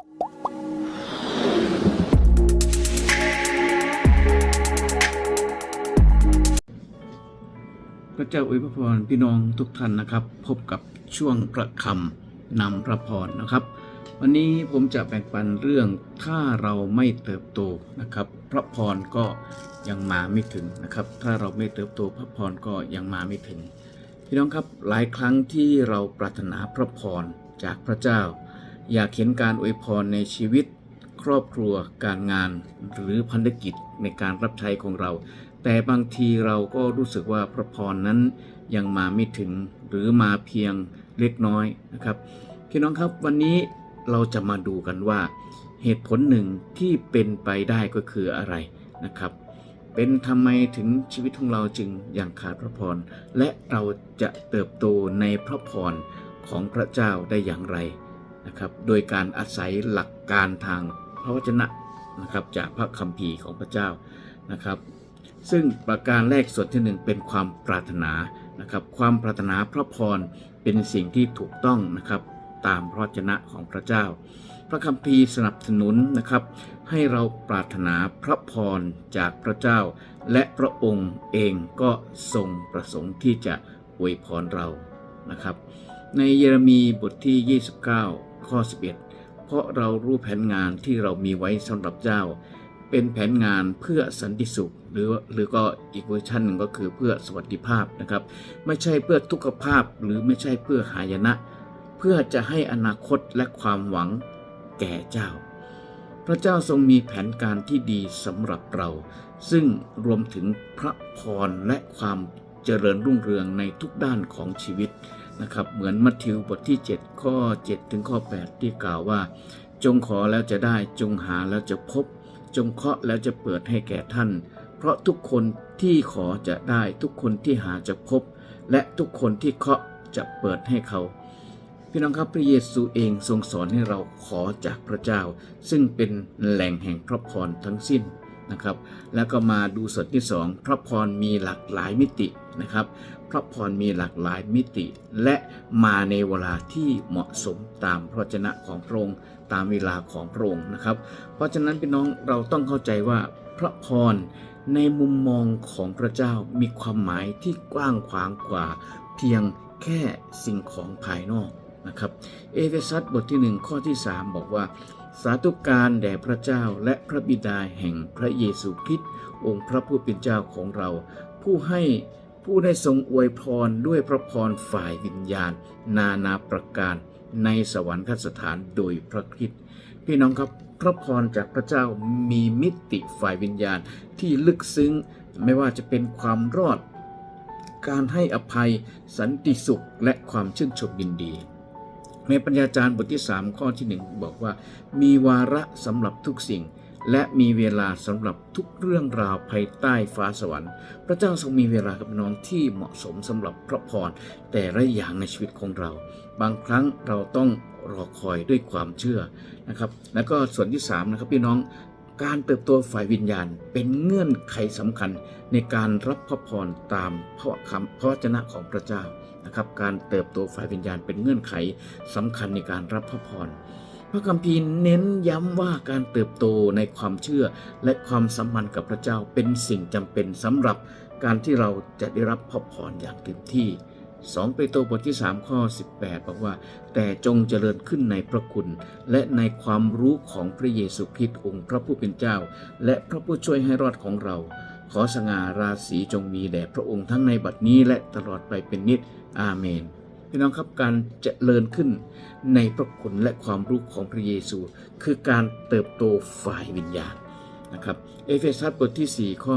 พระเจ้าอวยพระพรพี่น้องทุกท่านนะครับ พบกับช่วงประคำนำพระพรนะครับ วันนี้ผมจะแบ่งปันเรื่องถ้าเราไม่เติบโตนะครับ พระพรก็ยังมาไม่ถึงนะครับ ถ้าเราไม่เติบโตพระพรก็ยังมาไม่ถึง พี่น้องครับหลายครั้งที่เราปรารถนาพระพรจากพระเจ้า อยากเห็นการอวยพรในชีวิต ครอบครัวการงาน หรือพันธกิจในการรับใช้ของเรา แต่บางทีเราก็รู้สึกว่าพระพรนั้นยังมาไม่ถึงหรือมาเพียงเล็กน้อยนะครับพี่น้องครับวันนี้เราจะมาดูกันว่า เหตุผลหนึ่งที่เป็นไปได้ก็คืออะไรนะครับ เป็นทำไมถึงชีวิตของเราจึงยังขาดพระพร และเราจะเติบโตในพระพรของพระเจ้าได้อย่างไร นะครับโดยการอาศัยหลักการทางพระวจนะนะครับจากพระคัมภีร์ของพระเจ้านะครับ ซึ่งประการแรกส่วนที่หนึ่งเป็นความปรารถนานะครับความปรารถนาพระพรเป็นสิ่งที่ถูกต้องนะครับตามพระวจนะของพระเจ้า พระคัมภีร์สนับสนุนนะครับให้เราปรารถนาพระพรจากพระเจ้า และพระองค์เองก็ทรงประสงค์ที่จะอวยพรเรานะครับ ในเยเรมีบทที่ 29 ข้อ 11 เพราะเรารู้แผนงานที่เรามีไว้สำหรับเจ้า เป็นแผนงานเพื่อสันติสุข หรือหรือก็อีกเวอร์ชันหนึ่งก็คือเพื่อสวัสดิภาพนะครับ ไม่ใช่เพื่อทุกขภาพหรือไม่ใช่เพื่อหายนะ เพื่อจะให้อนาคตและความหวังแก่เจ้า พระเจ้าทรงมีแผนการที่ดีสำหรับเรา ซึ่งรวมถึงพระพรและความเจริญรุ่งเรืองในทุกด้านของชีวิต นะครับ เหมือนมัทธิวบทที่ 7 ข้อ 7 ถึงข้อ 8 ที่กล่าวว่า จงขอแล้วจะได้จงหาแล้วจะพบ จงเคาะแล้วจะเปิดให้แก่ท่าน เพราะทุกคนที่ขอจะได้ทุกคนที่หาจะพบ และทุกคนที่เคาะจะเปิดให้เขาพี่น้องครับพระเยซูเองทรงสอนให้เราขอจากพระเจ้า ซึ่งเป็นแหล่งแห่งพระพรทั้งสิ้นนะครับ แล้วก็มาดูส่วนที่สองพระพรมีหลากหลายมิติ นะครับ พระพรมีหลากหลายมิติและมาในเวลาที่เหมาะสมตามพระวจนะของพระองค์ตามเวลาของพระองค์นะครับ เพราะฉะนั้นพี่น้องเราต้องเข้าใจว่าพระพรในมุมมองของพระเจ้ามีความหมายที่กว้างขวางกว่า เพียงแค่สิ่งของภายนอกนะครับ เอเฟซัสบทที่หนึ่งข้อที่ 3 บอกว่า สาธุการแด่พระเจ้าและพระบิดาแห่งพระเยซูคริสต์องค์พระผู้เป็นเจ้าของเรา ผู้ให้ ผู้ได้ทรงอวยพรด้วยพระพรฝ่ายวิญญาณ นานาประการในสวรรคสถานโดยพระคริสต์พี่น้องครับพระพรจากพระเจ้ามีมิติฝ่ายวิญญาณที่ลึกซึ้ง ไม่ว่าจะเป็นความรอด การให้อภัยสันติสุขและความชื่นชมยินดีในปัญญาจารย์บทที่ 3 ข้อที่ 1 บอกว่า มีวาระสำหรับทุกสิ่ง และมีเวลาสำหรับทุกเรื่องราวภายใต้ฟ้าสวรรค์ พระเจ้าทรงมีเวลากับน้องที่เหมาะสมสำหรับพระพรแต่ละอย่างในชีวิตของเรา บางครั้งเราต้องรอคอยด้วยความเชื่อนะครับ แล้วก็ส่วนที่3นะครับพี่น้องการเติบโตฝ่ายวิญญาณเป็นเงื่อนไขสำคัญในการรับพระพรตามพระคำพระวจนะของพระเจ้านะครับ การเติบโตฝ่ายวิญญาณเป็นเงื่อนไขสำคัญในการรับพระพร พระคัมภีร์เน้นย้ำว่าการเติบโตในความเชื่อและความสัมพันธ์กับพระเจ้าเป็นสิ่งจำเป็นสำหรับการที่เราจะได้รับพระพรอย่างเต็มที่ 2 เปโตรบทที่ 3 ข้อ 18 บอกว่า แต่จงเจริญขึ้นในพระคุณ และในความรู้ของพระเยซูคริสต์องค์พระผู้เป็นเจ้า และพระผู้ช่วยให้รอดของเรา ขอสง่าราศีจงมีแด่พระองค์ทั้งในบัดนี้และตลอดไปเป็นนิจอาเมน พี่น้องครับการเจริญขึ้นในพระคุณและความรู้ของพระเยซู คือการเติบโตฝ่ายวิญญาณนะครับเอเฟซัสบทที่ 4 ข้อ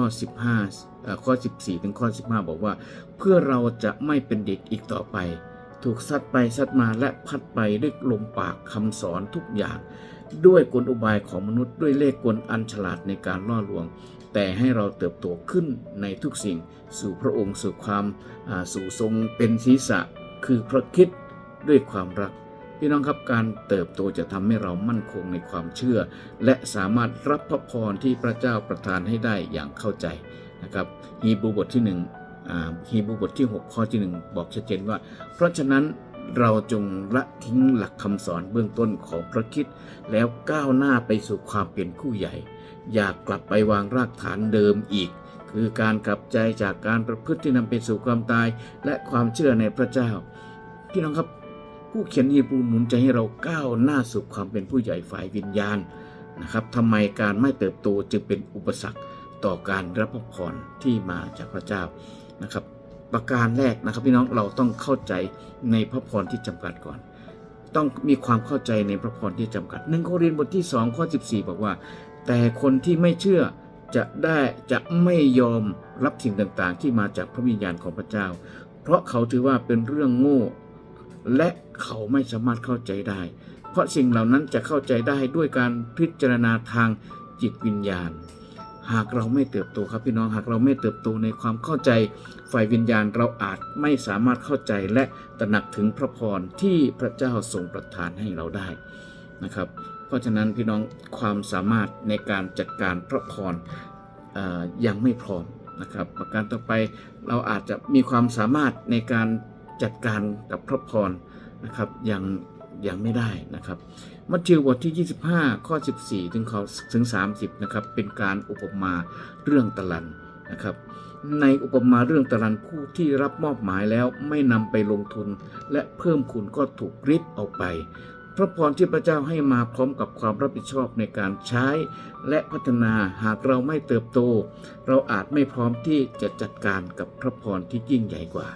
15 ข้อ 14 ถึงข้อ 15 บอกว่า เพื่อเราจะไม่เป็นเด็กอีกต่อไป ถูกซัดไปซัดมาและพัดไปด้วยลมปากคำสอนทุกอย่าง ด้วยกลอุบายของมนุษย์ด้วยเลขกลอันฉลาดในการล่อลวง แต่ให้เราเติบโตขึ้นในทุกสิ่ง สู่พระองค์สู่ความสู่ทรงเป็นศีรษะ คือพระคิดด้วยความรักพี่น้องครับการเติบโตจะทำให้เรามั่นคงในความเชื่อ และสามารถรับพระพรที่พระเจ้าประทานให้ได้อย่างเข้าใจนะครับฮีบรูบทที่1อ่าฮีบรูบทที่ 6 ข้อที่ 1 บอกชัดเจนว่า เพราะฉะนั้นเราจงละทิ้งหลักคำสอนเบื้องต้นของพระคิดแล้วก้าวหน้าไปสู่ความเป็นผู้ใหญ่ อยากกลับไปวางรากฐานเดิมอีก คือการกลับใจจากการประพฤติที่นำไปสู่ความตาย และความเชื่อในพระเจ้าพี่น้องครับผู้เขียนฮีบรูหนุนใจให้เราก้าวหน้าสู่ความเป็นผู้ใหญ่ฝ่ายวิญญาณนะครับทำไมการไม่เติบโตจึงเป็นอุปสรรคต่อการรับพระพรที่มาจากพระเจ้านะครับ ประการแรกนะครับ พี่น้องเราต้องเข้าใจในพระพรที่จำกัดก่อน ต้องมีความเข้าใจในพระพรที่จำกัดหนึ่งโครินธ์บทที่2ข้อ14 บอกว่า แต่คนที่ไม่เชื่อ จะได้จะไม่ยอมรับสิ่งต่างๆ ที่มาจากพระวิญญาณของพระเจ้า เพราะเขาถือว่าเป็นเรื่องโง่ และเขาไม่สามารถเข้าใจได้ เพราะสิ่งเหล่านั้นจะเข้าใจได้ด้วยการพิจารณาทางจิตวิญญาณ หากเราไม่เติบโตครับพี่น้องหากเราไม่เติบโตในความเข้าใจฝ่ายวิญญาณเราอาจไม่สามารถเข้าใจและตระหนักถึงพระพรที่พระเจ้าทรงประทานให้เราได้นะครับ ราะฉะนั้นพี่น้องความสามารถในการจัดการพระพรอ่อยังไม่พร้อมนะครับ ประการต่อไปเราอาจจะมีความสามารถในการจัดการกับพระพรนะครับยังยังไม่ได้นะครับ มัทธิวบทที่ 25 ข้อ 14 ถึงข้อถึง 30 นะครับ เป็นการอุปมาเรื่องตะลันนะครับ ในอุปมาเรื่องตะลันผู้ที่รับมอบหมายแล้วไม่นำไปลงทุน และเพิ่มคุณก็ถูกริบเอาไป พระพรที่พระเจ้าให้มาพร้อมกับความรับผิดชอบในการใช้และพัฒนาหากเราไม่เติบโต เราอาจไม่พร้อมที่จะจัดการกับพระพรที่ยิ่งใหญ่กว่า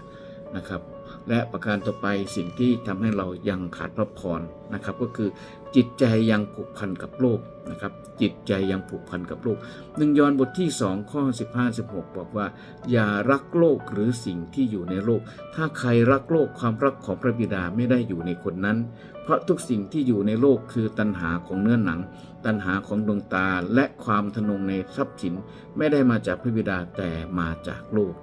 นะครับ และประการต่อไปสิ่งที่ทำให้เรายังขาดพระพรนะครับ ก็คือจิตใจยังผูกพันกับโลกนะครับ จิตใจยังผูกพันกับโลกหนึ่งยอห์นบทที่2ข้อ15 16 บอกว่า อย่ารักโลกหรือสิ่งที่อยู่ในโลก ถ้าใครรักโลกความรักของพระบิดาไม่ได้อยู่ในคนนั้น เพราะทุกสิ่งที่อยู่ในโลกคือตัณหาของเนื้อหนัง ตัณหาของดวงตาและความทะนงในทรัพย์สินไม่ได้มาจากพระบิดาแต่มาจากโลก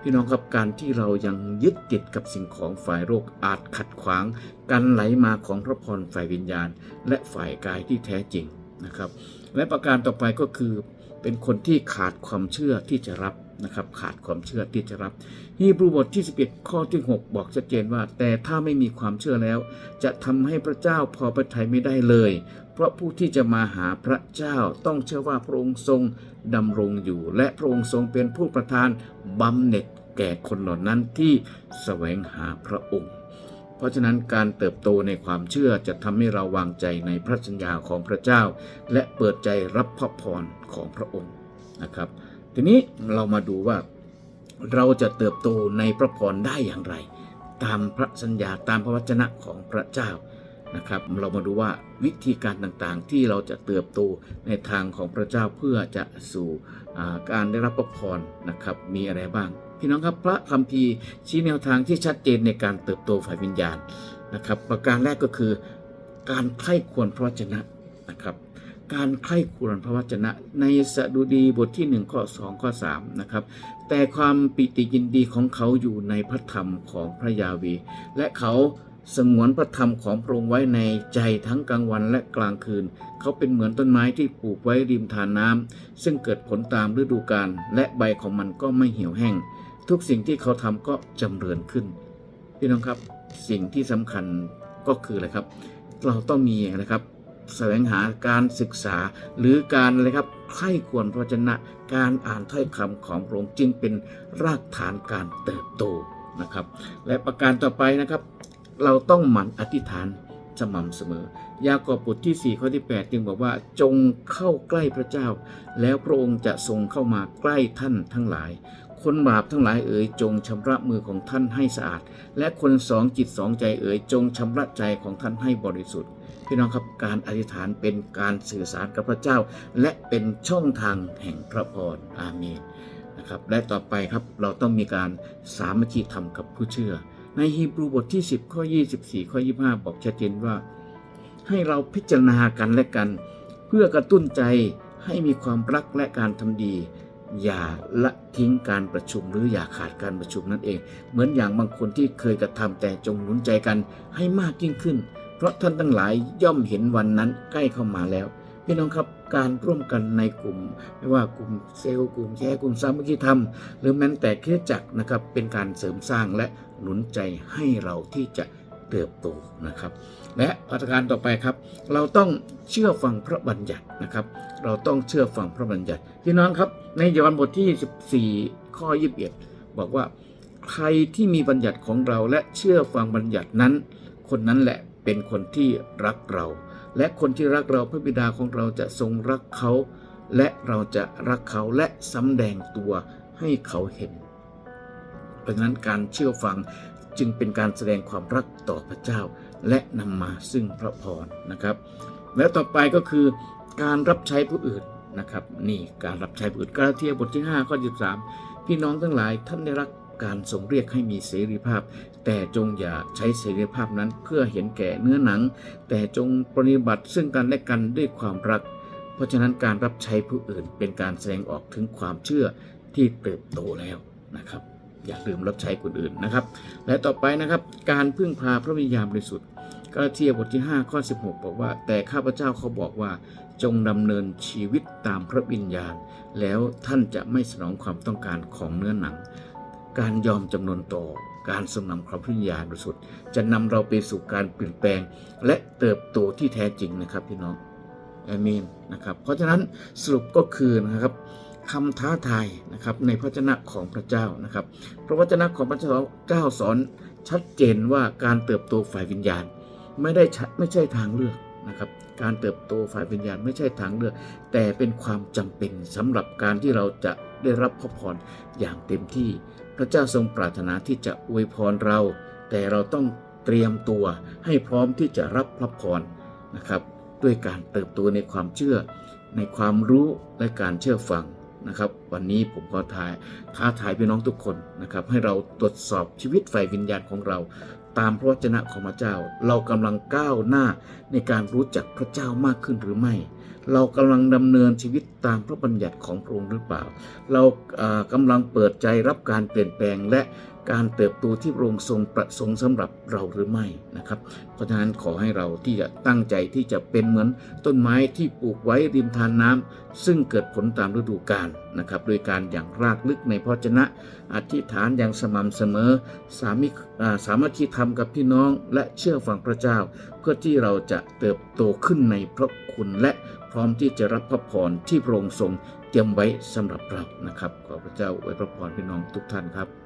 พี่น้องครับการที่เรายังยึดติดกับสิ่งของฝ่ายโลกอาจขัดขวาง การไหลมาของพระพรฝ่ายวิญญาณ และฝ่ายกายที่แท้จริงนะครับ และประการต่อไปก็คือเป็นคนที่ขาดความเชื่อที่จะรับ นะครับขาดความเชื่อที่จะรับฮีบรูบทที่ 11 ข้อที่ 6 บอกชัดเจนว่า แต่ถ้าไม่มีความเชื่อแล้ว จะทำให้พระเจ้าพอพระทัยไม่ได้เลย เพราะผู้ที่จะมาหาพระเจ้าต้องเชื่อว่าพระองค์ทรงดำรงอยู่ และพระองค์ทรงเป็นผู้ประทานบำเหน็จแก่คนเหล่านั้นที่แสวงหาพระองค์ เพราะฉะนั้นการเติบโตในความเชื่อจะทำให้เราวางใจในพระสัญญาของพระเจ้า และเปิดใจรับพระพรของพระองค์นะครับ ทีนี้เรามาดูว่าเราจะเติบโตในพระพรได้อย่างไร ตามพระสัญญาตามพระวจนะของพระเจ้านะครับ เรามาดูว่าวิธีการต่างๆ ที่เราจะเติบโตในทางของพระเจ้าเพื่อจะสู่การได้รับพระพรนะครับมีอะไรบ้าง พี่น้องครับพระคัมภีร์ชี้แนวทางที่ชัดเจนในการเติบโตฝ่ายวิญญาณนะครับ ประการแรกก็คือการใคร่ควรพระวจนะนะครับ การใคร่ควรพระวจนะ ในสดุดีบทที่ 1 ข้อ 2 ข้อ 3 นะครับ แต่ความปิติยินดีของเขาอยู่ในพระธรรมของพระยาเวห์และเขาสงวนพระธรรมของพระองค์ไว้ในใจทั้งกลางวันและกลางคืน เขาเป็นเหมือนต้นไม้ที่ปลูกไว้ริมทานน้ำซึ่งเกิดผลตามฤดูกาลและใบของมันก็ไม่เหี่ยวแห้ง ทุกสิ่งที่เขาทำก็จำเริญขึ้น พี่น้องครับสิ่งที่สำคัญก็คืออะไรครับ เราต้องมีนะครับ แสวงหาการศึกษาหรือการอะไรครับใคร่ควรพระวจนะ การอ่านถ้อยคำของพระองค์จึงเป็นรากฐานการเติบโตนะครับ และประการต่อไปนะครับ เราต้องหมั่นอธิษฐานสม่ำเสมอ ยากอบบทที่ 4 ข้อที่ 8 จึงบอกว่าจงเข้าใกล้พระเจ้า แล้วพระองค์จะทรงเข้ามาใกล้ท่านทั้งหลาย คนบาปทั้งหลายเอ๋ยจงชำระมือของท่านให้สะอาด และคนสองจิตสองใจเอ๋ยจงชำระใจของท่านให้บริสุทธิ์ พี่น้องครับการอธิษฐานเป็นการสื่อสารกับพระเจ้า และเป็นช่องทางแห่งพระพรอาเมนนะครับและต่อไปครับเราต้องมีการสามัคคีธรรมกับผู้เชื่อ ในฮีบรูบทที่ 10 ข้อ 24 ข้อ 25 บอกชัดเจนว่า ให้เราพิจารณากันและกัน เพื่อกระตุ้นใจให้มีความรักและการทำดี อย่าละทิ้งการประชุมหรืออย่าขาดการประชุมนั่นเอง เหมือนอย่างบางคนที่เคยกระทำแต่จงหนุนใจกันให้มากยิ่งขึ้น เพราะท่านทั้งหลายย่อมเห็นวันนั้นใกล้เข้ามาแล้วพี่น้องครับการร่วมกันในกลุ่ม ไม่ว่ากลุ่มเซลล์กลุ่มแชร์กลุ่มสามัคคีธรรม หรือแม้แต่คริสตจักรนะครับ เป็นการเสริมสร้างและหนุนใจให้เราที่จะเติบโตนะครับ และประการต่อไปครับ เราต้องเชื่อฟังพระบัญญัตินะครับ เราต้องเชื่อฟังพระบัญญัติพี่น้องครับ ในยอห์นบทที่ 14 ข้อ 21 บอกว่าใครที่มีบัญญัติของเราและเชื่อฟังบัญญัตินั้น คนนั้นแหละ เป็นคนที่รักเรา และคนที่รักเราพระบิดาของเราจะทรงรักเขา และเราจะรักเขาและสำแดงตัวให้เขาเห็น เพราะฉะนั้นการเชื่อฟังจึงเป็นการแสดงความรักต่อพระเจ้า และนำมาซึ่งพระพรนะครับ แล้วต่อไปก็คือการรับใช้ผู้อื่นนะครับนี่การรับใช้ผู้อื่นกาลาเทียบทที่5ข้อ13 พี่น้องทั้งหลายท่านได้รับการทรงเรียกให้มีเสรีภาพ แต่จงอย่าใช้เสรีภาพนั้นเพื่อเห็นแก่เนื้อหนัง แต่จงปฏิบัติซึ่งกันและกันด้วยความรัก เพราะฉะนั้นการรับใช้ผู้อื่นเป็นการแสดงออกถึงความเชื่อที่เติบโตแล้วนะครับ อย่าลืมรับใช้คนอื่นนะครับ และต่อไปนะครับ การพึ่งพาพระวิญญาณบริสุทธิ์กาลาเทียบทที่5ข้อ16 บอกว่า แต่ข้าพเจ้าเขาบอกว่า จงดำเนินชีวิตตามพระวิญญาณ แล้วท่านจะไม่สนองความต้องการของเนื้อหนัง การยอมจำนนต่อการทรงนำความพิญญาณบริสุทธิ์จะนำเราไปสู่การเปลี่ยนแปลง และเติบโตที่แท้จริงนะครับพี่น้องเอเมนนะครับเพราะฉะนั้นสรุปก็คือนะครับคำท้าทายนะครับในพระวจนะของพระเจ้านะครับพระวจนะของพระเจ้าสอนชัดเจนว่าการเติบโตฝ่ายวิญญาณ ไม่ได้ชัดไม่ใช่ทางเลือกนะครับการเติบโตฝ่ายวิญญาณไม่ใช่ทางเลือก แต่เป็นความจำเป็นสำหรับการที่เราจะได้รับพระพรอย่างเต็มที่ พระเจ้าทรงปรารถนาที่จะอวยพรเรา แต่เราต้องเตรียมตัวให้พร้อมที่จะรับพระพรนะครับ ด้วยการเติบโตในความเชื่อ ในความรู้และการเชื่อฟังนะครับ วันนี้ผมขอทายท้าทายพี่น้องทุกคนนะครับ ให้เราตรวจสอบชีวิตฝ่ายวิญญาณของเรา ตามพระวจนะของพระเจ้า เรากำลังก้าวหน้าในการรู้จักพระเจ้ามากขึ้นหรือไม่ เรากำลังดำเนินชีวิตตามพระบัญญัติของพระองค์หรือเปล่า เรากำกำลังเปิดใจรับการเปลี่ยนแปลงและ การเติบโตที่พระองค์ทรงประสงค์สำหรับเราหรือไม่นะครับ เพราะฉะนั้นขอให้เราที่จะตั้งใจที่จะเป็นเหมือนต้นไม้ที่ปลูกไว้ริมทานน้ำซึ่งเกิดผลตามฤดูกาลนะครับโดยการอย่างรากลึกในพระวจนะ อธิษฐานอย่างสม่ำเสมอ สามิอ่าสามัคคีธรรมกับพี่น้องและเชื่อฟังพระเจ้า เพื่อที่เราจะเติบโตขึ้นในพระคุณและพร้อมที่จะรับพระพรที่พระองค์ทรงเตรียมไว้สำหรับเรานะครับ ขอพระเจ้าอวยพระพรพี่น้องทุกท่านครับ